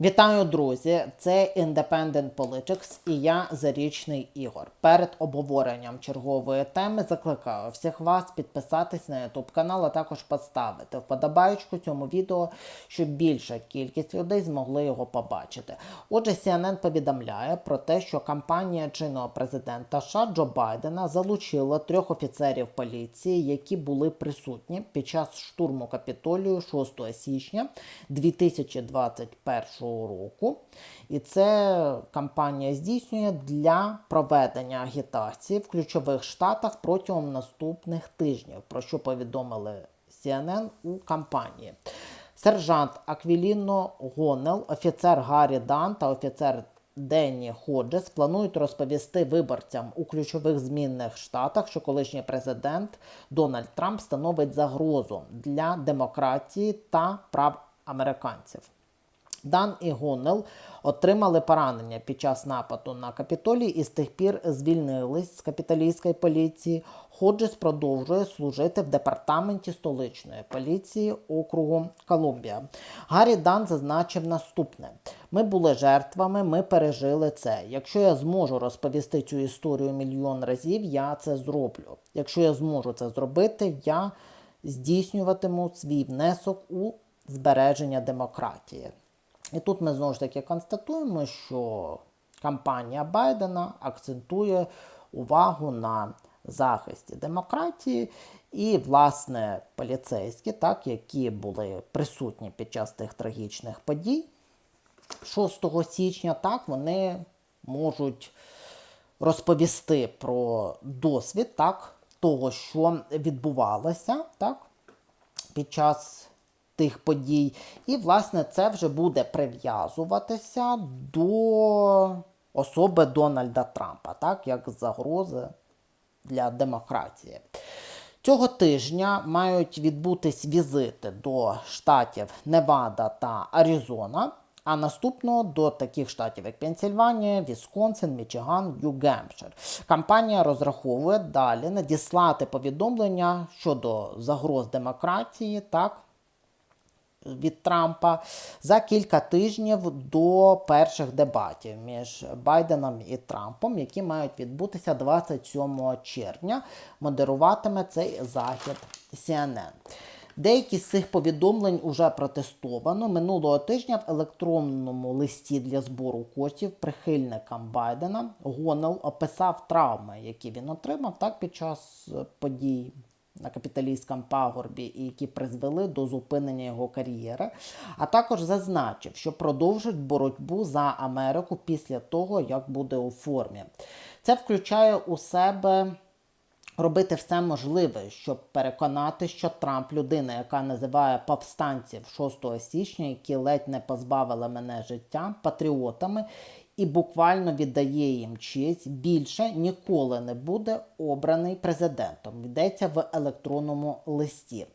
Вітаю, друзі! Це Independent Politics і я Зарічний Ігор. Перед обговоренням чергової теми закликаю всіх вас підписатись на YouTube канал, а також поставити вподобаючку цьому відео, щоб більша кількість людей змогли його побачити. Отже, CNN повідомляє про те, що кампанія чинного президента США Джо Байдена залучила трьох офіцерів поліції, які були присутні під час штурму капітолію 6 січня 2021 року. І це кампанія здійснює для проведення агітації в ключових штатах протягом наступних тижнів, про що повідомили CNN у кампанії. Сержант Аквіліно Гонел, офіцер Гаррі Дан та офіцер Денні Ходжес планують розповісти виборцям у ключових змінних штатах, що колишній президент Дональд Трамп становить загрозу для демократії та прав американців. Дан і Гонел отримали поранення під час нападу на Капітолій і з тих пір звільнились з капітолійської поліції. Ходжес продовжує служити в департаменті столичної поліції округу Колумбія. Гаррі Дан зазначив наступне: ми були жертвами, ми пережили це. Якщо я зможу розповісти цю історію мільйон разів, я це зроблю. Якщо я зможу це зробити, я здійснюватиму свій внесок у збереження демократії. І тут ми знову ж таки констатуємо, що кампанія Байдена акцентує увагу на захисті демократії і, власне, поліцейські, так, які були присутні під час тих трагічних подій 6 січня, так, вони можуть розповісти про досвід так, того, що відбувалося так, під час тих подій. І, власне, це вже буде прив'язуватися до особи Дональда Трампа, так, як загрози для демократії. Цього тижня мають відбутись візити до штатів Невада та Аризона, а наступного до таких штатів, як Пенсільванія, Вісконсин, Мічиган, Нью-Гемпшир. Кампанія розраховує далі надіслати повідомлення щодо загроз демократії, так, від Трампа за кілька тижнів до перших дебатів між Байденом і Трампом, які мають відбутися 27 червня. Модеруватиме цей захід CNN. Деякі з цих повідомлень уже протестовано минулого тижня в електронному листі для збору коштів прихильникам Байдена Гонел описав травми, які він отримав так під час подій на капіталістському пагорбі, і які призвели до зупинення його кар'єри, а також зазначив, що продовжить боротьбу за Америку після того, як буде у формі. Це включає у себе. Робити все можливе, щоб переконати, що Трамп людина, яка називає повстанців 6 січня, які ледь не позбавили мене життя патріотами, і буквально віддає їм честь, більше ніколи не буде обраний президентом. Йдеться в електронному листі.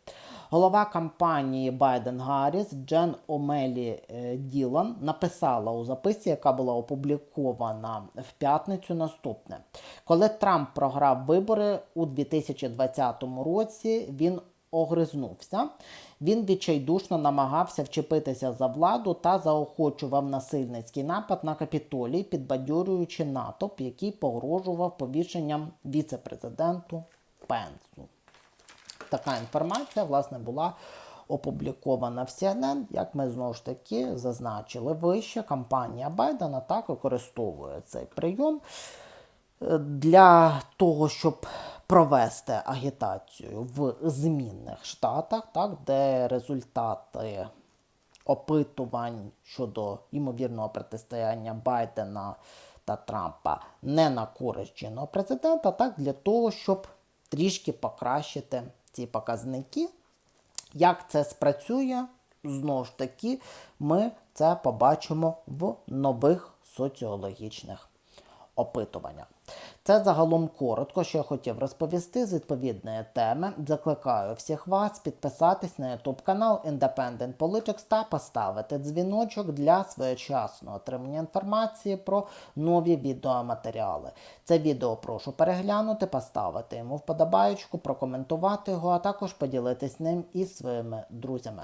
Голова кампанії Байден Гарріс Джен Омелі е, Ділан написала у записі, яка була опублікована в п'ятницю. Наступне, коли Трамп програв вибори у 2020 році, він огризнувся. Він відчайдушно намагався вчепитися за владу та заохочував насильницький напад на капітолій, підбадьорюючи натовп, який погрожував повішенням віце-президенту Пенсу. Така інформація, власне, була опублікована в CNN, як ми знову ж таки зазначили вище, кампанія Байдена так використовує цей прийом е, для того, щоб провести агітацію в змінних штатах, так, де результати опитувань щодо ймовірного протистояння Байдена та Трампа не на користь чинного президента, так для того, щоб трішки покращити ці показники. Як це спрацює, знову ж таки, ми це побачимо в нових соціологічних опитуваннях. Це загалом коротко, що я хотів розповісти з відповідної теми. Закликаю всіх вас підписатись на YouTube канал Independent Politics та поставити дзвіночок для своєчасного отримання інформації про нові відеоматеріали. Це відео прошу переглянути, поставити йому вподобаєчку, прокоментувати його, а також поділитись ним із своїми друзями.